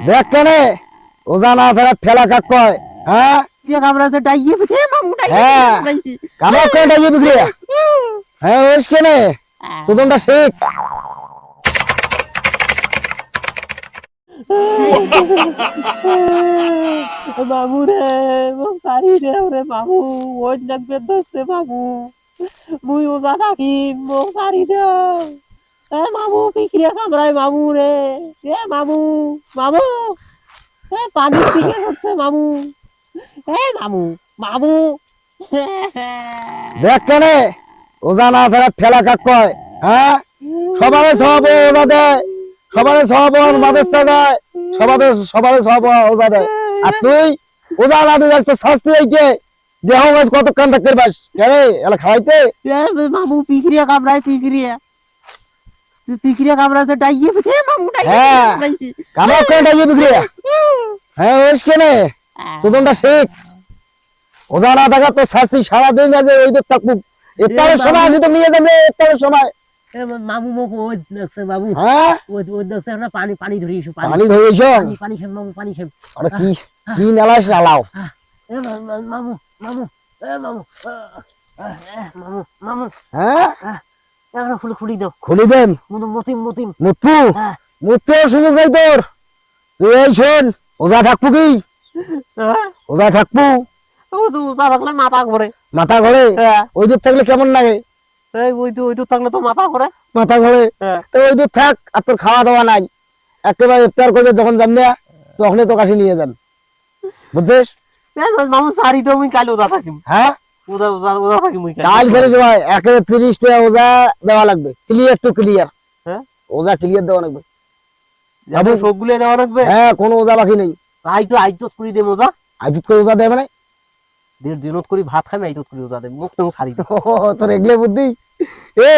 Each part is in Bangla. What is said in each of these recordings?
দেখ কেনে ওজা না ফেরা ঠেলা কাক কয় হ্যাঁ? কে কামড়াছে ডাইয়ে এ মামু ডাইয়ে হ্যাঁ। কামড় করে ডাইয়ে বিক্রি। হ্যাঁ ওইস কেনে সুদনটা শিখ। মামু রে সারি দে রে মামু ওই লাগবে দছে মামু। মুই ওজা থাকিম মোক সারি দে এ মামু পিকরিয়া কামড়াই মামু রে। এ মামু মামু। এ পানি হচ্ছে মামু। এ মামু মামু। দেখ কেনে ওজা না ফেরা ঠেলা কাক কয় হ্যাঁ? সবারে সব ওজা দেয় সবারে সব মাদেশা যায় সবারে সবারে সব ওজা দেয় আর তুই ওজা না দিয়ে যাস তো শাস্তি হইছে দেহ গাছ কতক্ষণ থাকতে পাস কেন এলা খাওয়াইতে? মামু পিকরিয়া কামড়াই পিকরিয়া পিকরিয়া কামড়াছে ডাইয়ে এ মামু ডাইয়ে হ্যাঁ। কামড়াইছে। কামড় করে ডাইয়ে বিক্রি হ্যাঁ ওইস কেনে সুদনটা শিখ। ওজা না থাকা তো শাস্তি সারাদিন আছে ওই তো থাকব ইফতারের সময় আসি তো নিয়ে যাবে ইফতারের সময়। মামু মোক ওই দেখছে বাবু হ্যাঁ? ওই ওই দেখছে না পানি পানি ধরিয়েছো পানি। পানি ধরেছ পানি পানি খেম মামু পানি খেম আরে কি কি নালাস নালাও। মামু মামু এ মামু মামু হ্যাঁ? এখন ফুল খুলি দাও। খুলি দেন? মতিম মতিম। মুতু? হ্যাঁ। সুযোগ নাই তোর? তুই এই শোন ওজা থাকব কি? হ্যাঁ? ওজা থাকব? ও তো উষা থাকলে মাথা করে মাথা ঘরে? হ্যাঁ। ওই দূর থাকলে কেমন লাগে? এই ওই তো ওই তো থাকলে তো মাথা করে মাথা ঘরে? তো ওই দূর থাক আর তোর খাওয়া দাওয়া নাই। একেবারে ইফতার করবে যখন যান না তখনই তো কাছে নিয়ে যান। বুঝছিস? মামু সারি তো মুই কাল থাকিম। হ্যাঁ? মুই ফেরে দেওয়া একেবারে ওজা দেওয়া লাগবে ক্লিয়ার টু ক্লিয়ার হ্যাঁ? ওজা ক্লিয়ার দেওয়া লাগবে। যাব সবগুলো দেওয়া রাখবে হ্যাঁ কোনো ওজা বাকি নেই। আই তো আই তো করি দে মজা আজুত করে ওজা দেয় মানে দেড় দিনত করি ভাত খাই আই তো করি ওজা দে মুখ তো সারি দে তোর এগলে বুদ্ধি? এ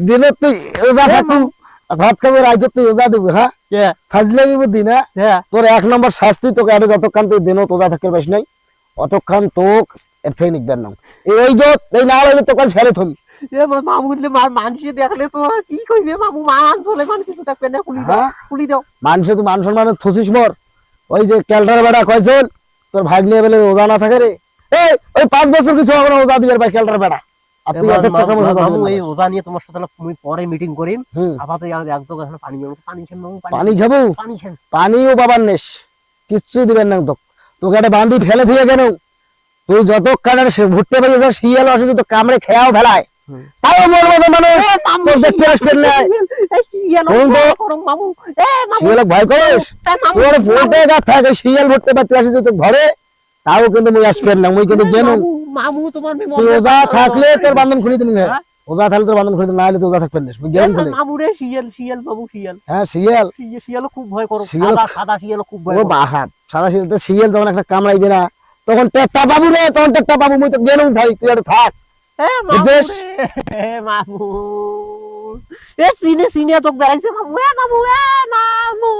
দিনত তুই ওজা থাকব ভাত খাব রাইতে তুই ওজা দেবো হ্যাঁ? হ্যাঁ ফাজলামি বুদ্ধি না? হ্যাঁ। তোর এক নম্বর শাস্তি তোকে আরে যতক্ষণ তুই দিনত ওজা থাকতে পারিস নাই অতক্ষণ তোক ফেনিক নাম। এই এই না হলে ছেড়ে থমি এ মামু বললে মা- মানুষে দেখলে তো কি কইবে? মামু মান চলে মান কিছু থাকবে না খুলি দাও হ্যাঁ? খুলি দাও। মানুষে মান সম্মানে থসিস মর ওই যে ক্যালটার বেড়া তোর ভাগ নিয়ে বলে ওজা না থাকে রে। এই ওই পাঁচ বছর কিছু হবে না ওজা দিবার ভাই ক্যালটার বেড়া। তোমার সাথে পরে মিটিং করিম। আপাতত এক তো এখন পানি পানি পানি খাব। পানিও পাবার নেস কিচ্ছু দিবেন না তোকে। একটা বান্দি ফেলে দিয়ে কেন তুই যত কানের সে ভুট্টে পাই যত শিয়াল আসে তো কামড়ে খেয়াও ফেলায়। তাও মর মতো মানুষ। তোর দেখতে আসবেন না। শিয়াল বল তো। মামু। এ মামু। শিয়াল ভয় করিস? তোর ভোটে গাছ থাকে শিয়াল ভুট্টে পাতে আসে তো ঘরে তাও কিন্তু মুই আসবেন না মুই কিন্তু গেনু। মামু, তোমার তুই ওজা থাকলে তোর বান্ধন খুলে দিন হ্যাঁ? ওজা থাকলে তোর বান্ধন খুলে না হলে তো ওজা থাকবেন না। মুই এ গেলাম মামু রে শিয়াল শিয়াল বাবু শিয়াল। হ্যাঁ শিয়াল। শিয়াল খুব ভয় করো সাদা সাদা শিয়াল খুব ভয় ও বাহাত সাদা শিয়াল তো শিয়াল যখন একটা কামড়াইবে না। তখন টেপটা পাবো রে তখন টেপটা পাবো মুই তো গেলুম ভাই তুই আর থাক বুঝছিস? এ মামু এ সিনে সিনে তোক বেড়াইছে মামু এ মামু এ মামু